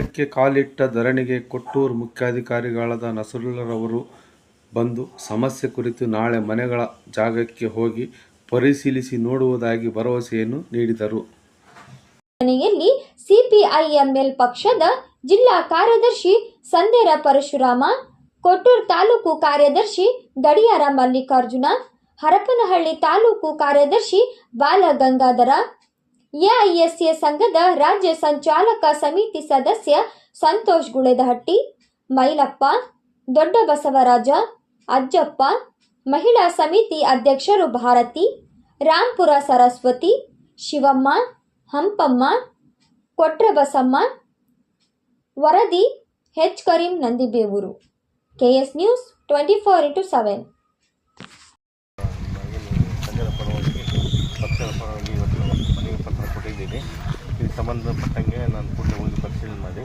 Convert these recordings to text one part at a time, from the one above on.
ಪಟ್ಟಣಕ್ಕೆ ಕಾಲಿಟ್ಟ ಧರಣಿಗೆ ಕೊಟ್ಟೂರು ಮುಖ್ಯಾಧಿಕಾರಿಗಳಾದ ನಸರುಲ್ಲರವರು ಬಂದು ಸಮಸ್ಯೆ ಕುರಿತು ನಾಳೆ ಮನೆಗಳ ಜಾಗಕ್ಕೆ ಹೋಗಿ ಪರಿಶೀಲಿಸಿ ನೋಡುವುದಾಗಿ ಭರವಸೆಯನ್ನು ನೀಡಿದರು. ಮನೆಯಲ್ಲಿ ಸಿಪಿಐಎಂಎಲ್ ಪಕ್ಷದ ಜಿಲ್ಲಾ ಕಾರ್ಯದರ್ಶಿ ಸಂದೇರ ಪರಶುರಾಮ, ಕೊಟ್ಟೂರು ತಾಲೂಕು ಕಾರ್ಯದರ್ಶಿ ಗಡಿಯಾರ ಮಲ್ಲಿಕಾರ್ಜುನ, ಹರಪನಹಳ್ಳಿ ತಾಲೂಕು ಕಾರ್ಯದರ್ಶಿ ಬಾಲ ಗಂಗಾಧರ ಎಐಎಸ್ಎ ಸಂಘದ ರಾಜ್ಯ ಸಂಚಾಲಕ ಸಮಿತಿ ಸದಸ್ಯ ಸಂತೋಷ್ ಗುಳೆದಹಟ್ಟಿ, ಮೈಲಪ್ಪ ದೊಡ್ಡ ಬಸವರಾಜ ಅಜ್ಜಪ್ಪ, ಮಹಿಳಾ ಸಮಿತಿ ಅಧ್ಯಕ್ಷರು ಭಾರತಿ, ರಾಂಪುರ ಸರಸ್ವತಿ, ಶಿವಮ್ಮ, ಹಂಪಮ್ಮ, ಕೊಟ್ರಬಸಮ್ಮ, ವರದಿ, H Karim Nandibevuru. KS news twenty four into seven. ಸಂಬಂಧಪಟ್ಟಂಗೆ ನಾನು ಕೂಡಲೇ ಹೋಗಿ ಪರಿಶೀಲನೆ ಮಾಡಿ.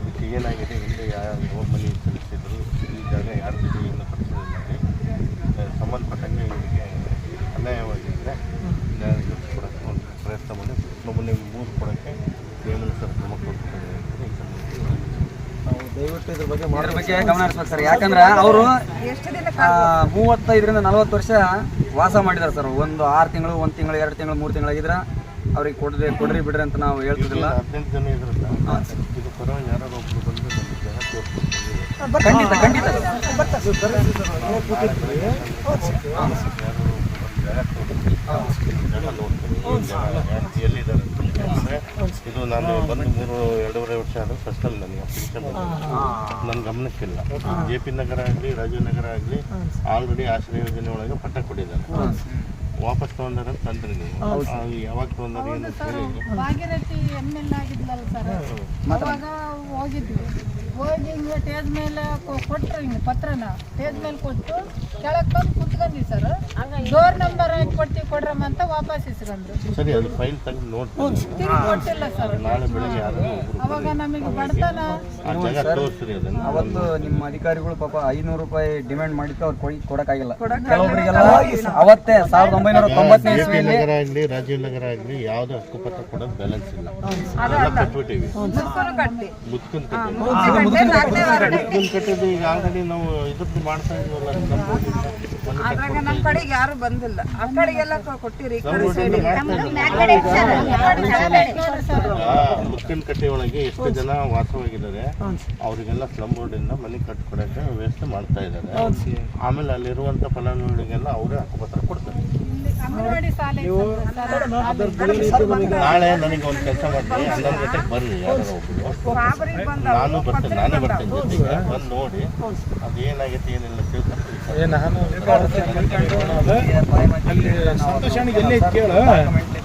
ಇದಕ್ಕೆ ಏನಾಗಿದೆ ಹಿಂದೆ ಯಾವ ಮನೆ ಸಲ್ಲಿಸಿದ್ರು ಈ ಜಾಗ ಯಾರ ಜೊತೆ ಏನು ಪರಿಶೀಲನೆ ಮಾಡಿ. ಸಂಬಂಧಪಟ್ಟಂಗೆ ಇವರಿಗೆ ಅನ್ಯಾಯವಾಗಿದ್ದರೆ ನ್ಯಾಯ ಕೊಡೋಕ್ಕೆ ಒಂದು ಪ್ರಯತ್ನ ಮಾಡಿ. ನಮ್ಮನೆ ಮೂರು ಕೊಡೋಕ್ಕೆ ನಿಯಮಾನುಸಾರ ಕ್ರಮ ಕೊಡ್ತಾರೆ ದಯವಿಟ್ಟು ಇದ್ರ ಬಗ್ಗೆ ಬಗ್ಗೆ ಗಮನ ಹರಿಸ್ಬೇಕು ಸರ್. ಯಾಕಂದ್ರೆ ಅವರು ಮೂವತ್ತೈದರಿಂದ ನಲವತ್ತು ವರ್ಷ ವಾಸ ಮಾಡಿದ್ದಾರೆ ಸರ್. ಒಂದು ಆರು ತಿಂಗಳು ಒಂದು ತಿಂಗಳು ಎರಡು ತಿಂಗಳು ಮೂರು ತಿಂಗಳಾಗಿದ್ರೆ ಅವ್ರಿಗೆ ಕೊಡದೆ ಕೊಡ್ರಿ ಬಿಡ್ರಿ ಅಂತ ನಾವು ಹೇಳ್ತಿದ್ದಿಲ್ಲ. ಇದು ಖಂಡಿತ ಖಂಡಿತ. ನಾನು ಬಂದು ಮೂರು ಎರಡೂವರೆ ವರ್ಷ ಆದ್ರೆ ಫಸ್ಟ್ ಅಲ್ಲಿ ನನಗೆ ಅಪ್ಲಿಕೇಶನ್ ನನ್ನ ಗಮನಕ್ಕಿಲ್ಲ. ಜೆ ಪಿ ನಗರ ಆಗಲಿ ರಾಜೀವ್ ನಗರ ಆಗಲಿ ಆಲ್ರೆಡಿ ಆಶ್ರಯ ಯೋಜನೆ ಒಳಗೆ ಪಟ್ಟ ಕೊಟ್ಟಿದ್ದಾರೆ. ವಾಪಸ್ ತೊಗೊಂಡಾರ ಅಂತ ತಂದ್ರಿ ನೀವು ಯಾವಾಗ ತೊಗೊಂಡಾರ ಏನು ಅಂತ ಹೇಳಿ ಭಾಗೀರಥಿ ಎಂ ಎಲ್ ಆಗಿದ್ಲಲ್ಲ ಸರ್. ಅವಾಗ ಹೋಗಿದ್ವಿ. ಹೋಗಿ ಹಿಂಗೆ ಟೇಜ್ ಮೇಲೆ ಕೊಟ್ಟರು ಕೊಟ್ರು ಹಿಂಗೆ ಪತ್ರನ. ಟೇಜ್ ಮೇಲೆ ಕೊಟ್ಟು ಕೆಳಗೆ ಬಂದು ಕುತ್ಕೊಂಡ್ವಿ ಸರ್. ಡೋರ್ ನಂಬರ್ ಹಾಕಿ ಕೊಡ್ತೀವಿ ಕೊಡ್ರಮ್ಮ ಅಂತ ವಾಪಸ್ ಇಸ್ಕೊಂಡ್ರು ಸರಿ ಅದು ಫೈಲ್ ತೆಗೆದು ನೋಡ್ತೀನಿ. ತಿರುಗಿ ಕೊಟ್ಟಿಲ್ಲ ಸರ್. ನಾಳೆ ಬೆಳಗ್ಗೆ ಯಾರು ಅವಾಗ ನಮಗೆ ಬಡತನ ಆ ಜಾಗ ತೋರಿಸ್ರಿ ಅದನ್ನು. ಅವತ್ತು ನಿಮ್ಮ ಅಧಿಕಾರಿಗಳು ಪಾಪ ಐನೂರು ರೂಪಾಯಿ ಡಿಮ್ಯಾಂಡ್ ಮಾಡಿತ್ತು ಅವ್ರು ಕೊಡಿ ಕೊಡಕ್ಕಾಗಿಲ್ಲ. ಕೆಲವೊಬ್ಬರಿಗೆಲ್ಲ ಅವತ್ತೇ ಸಾವಿರದ ಒಂಬೈನೂರ ತೊಂಬತ್ತನೇ ಇಸ್ವಿಯಲ್ಲಿ ನಗರ ಆಗಲಿ ರಾಜೀವ್ ನಗರ ಆಗಲಿ ಯಾವುದೇ ಹಕ್ಕುಪತ್ರ ಕೊಡೋದು ಬ್ಯಾಲೆನ್ಸ್ ಇಲ್ಲ. ಕಟ್ಬಿಟ್ಟಿವಿ. ಮುತ್ಕನ್ ಕಟ್ಟಿದ್ದು ಈಗ ಆಲ್ರೆಡಿ ನಾವು ಇದ್ರದ್ದು ಮಾಡ್ತಾ ಇದೀವಲ್ಲ ಅದ್ರಾಗ ನಮ್ಮ ಕಡೆಗೆ ಯಾರು ಬಂದಿಲ್ಲ. ಆ ಕಡೆಗೆಲ್ಲ ಕೊಟ್ಟಿರಿ ಈ ಕಡೆ ಸೈಡ್ ಮುತ್ಕನ್ ಕಟ್ಟಿ ಒಳಗೆ ಎಷ್ಟು ಜನ ವಾಸವಾಗಿದ್ದಾರೆ ಅವರಿಗೆಲ್ಲ ಸ್ಲಮ್ ಇಂದ ಮನೆ ಕಟ್ಕೊಡಕ್ಕೆ ವ್ಯವಸ್ಥೆ ಮಾಡ್ತಾ ಇದ್ದಾರೆ. ಆಮೇಲೆ ಅಲ್ಲಿರುವಂತ ಫಲಾನುಭವಿಗಳಿಗೆಲ್ಲ ಅವರೇ ಹಕ್ಕುಪತ್ರ ಕೊಡ್ತಾರೆ. ನಾಳೆ ನನಗೆ ಒಂದು ಕೆಲಸ ಮಾಡಿ ಹನ್ನೊಂದು ಜೊತೆ ಬರ್ರಿ ನಾನು ಬರ್ತೇನೆ ನಾನೇ ಬರ್ತೇನೆ ಜೊತೆಗೆ. ಬಂದು ನೋಡಿ ಅದು ಏನಾಗೈತೆ ಏನಿಲ್ಲ ತಿಳ್ಕೊಂಡು ಕೂಡ ಒಂದು ಮನವರಿಕೆ ಆಗ್ಬೇಕಲ್ಲ